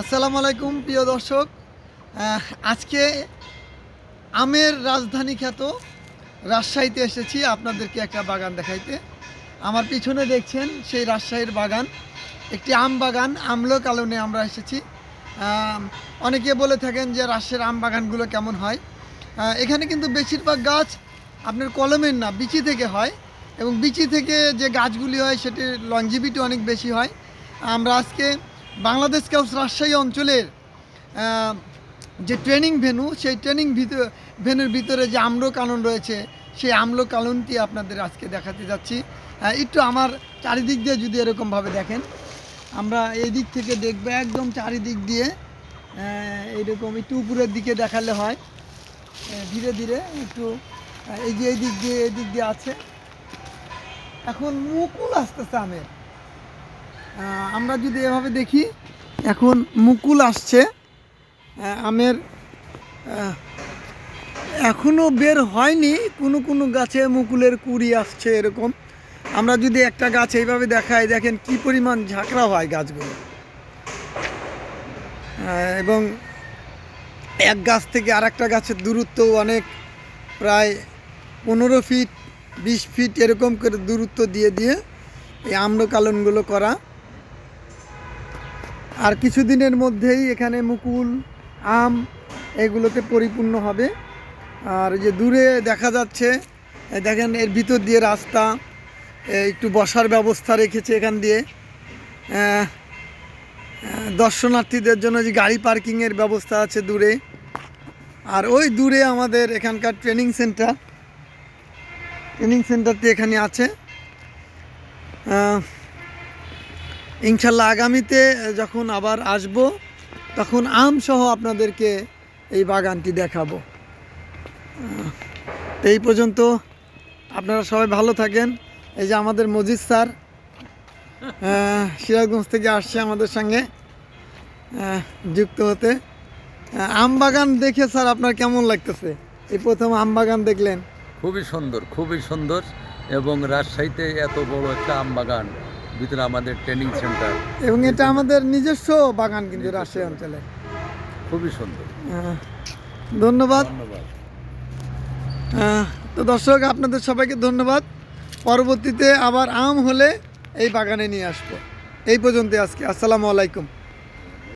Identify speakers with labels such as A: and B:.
A: আসসালামু আলাইকুম, প্রিয় দর্শক। আজকে আমের রাজধানী খ্যাত রাজশাহীতে এসেছি আপনাদেরকে একটা বাগান দেখাইতে। আমার পিছনে দেখছেন সেই রাজশাহীর বাগান, একটি আম বাগান আমলো কালনে আমরা এসেছি। অনেকে বলে থাকেন যে রাজশাহীর আম বাগানগুলো কেমন হয়। এখানে কিন্তু বেশিরভাগ গাছ আপনার কলমের না, বিচি থেকে হয় এবং বিচি থেকে যে গাছগুলি হয় সেটির লংজিভিটি অনেক বেশি হয়। আমরা আজকে বাংলাদেশ স্কাউটস রাজশাহী অঞ্চলের যে ট্রেনিং ভেনু, সেই ট্রেনিং ভেনুর ভিতরে যে আম্র কানন রয়েছে, সেই আম্র কাননটি আপনাদের আজকে দেখাতে যাচ্ছি। একটু আমার চারিদিক দিয়ে যদি এরকমভাবে দেখেন, আমরা এই দিক থেকে দেখব একদম চারিদিক দিয়ে এইরকম একটু উপরের দিকে দেখালে হয়। ধীরে ধীরে একটু এই যে এই দিক দিয়ে, এই দিক দিয়ে আছে। এখন মুকুল আসতেছে আমের। আমরা যদি এভাবে দেখি, এখন মুকুল আসছে আমের এখনও বের হয়নি, কোনো কোনো গাছে মুকুলের কুড়ি আসছে এরকম। আমরা যদি একটা গাছ এইভাবে দেখাই, দেখেন কি পরিমাণ ঝাঁকড়া হয় গাছগুলো। এবং এক গাছ থেকে আর একটা গাছের দূরত্ব অনেক, প্রায় পনেরো ফিট, বিশ ফিট এরকম করে দূরত্ব দিয়ে দিয়ে এই আম্রকালনগুলো করা। আর কিছুদিনের মধ্যেই এখানে মুকুল, আম এগুলোতে পরিপূর্ণ হবে। আর যে দূরে দেখা যাচ্ছে দেখেন এর ভিতর দিয়ে রাস্তা একটু বসার ব্যবস্থা রেখেছে এখান দিয়ে। দর্শনার্থীদের জন্য যে গাড়ি পার্কিংয়ের ব্যবস্থা আছে দূরে। আর ওই দূরে আমাদের এখানকার ট্রেনিং সেন্টার, ট্রেনিং সেন্টারটি এখানে আছে। ইনশাল্লাহ আগামীতে যখন আবার আসব, তখন আম সহ আপনাদেরকে এই বাগানটি দেখাবো। এই পর্যন্ত আপনারা সবাই ভালো থাকেন। এই যে আমাদের মজিদ স্যার সিরাজগঞ্জ থেকে আসছে আমাদের সঙ্গে যুক্ত হতে। আম বাগান দেখে স্যার আপনার কেমন লাগতেছে? এই প্রথম আম বাগান দেখলেন।
B: খুবই সুন্দর খুবই সুন্দর এবং রাজশাহীতে এত বড় একটা আম বাগান। ভিতরে আমাদের ট্রেনিং সেন্টার।
A: এবং এটা আমাদের নিজস্ব বাগান কিন্তু রাজশাহী অঞ্চলে।
B: খুবই সুন্দর।
A: হ্যাঁ ধন্যবাদ।
B: ধন্যবাদ।
A: তো দর্শক আপনাদের সবাইকে ধন্যবাদ। পরবর্তীতে আবার আম হলে এই বাগানে নিয়ে আসব। এই পর্যন্ত আজকে। আসসালামু আলাইকুম।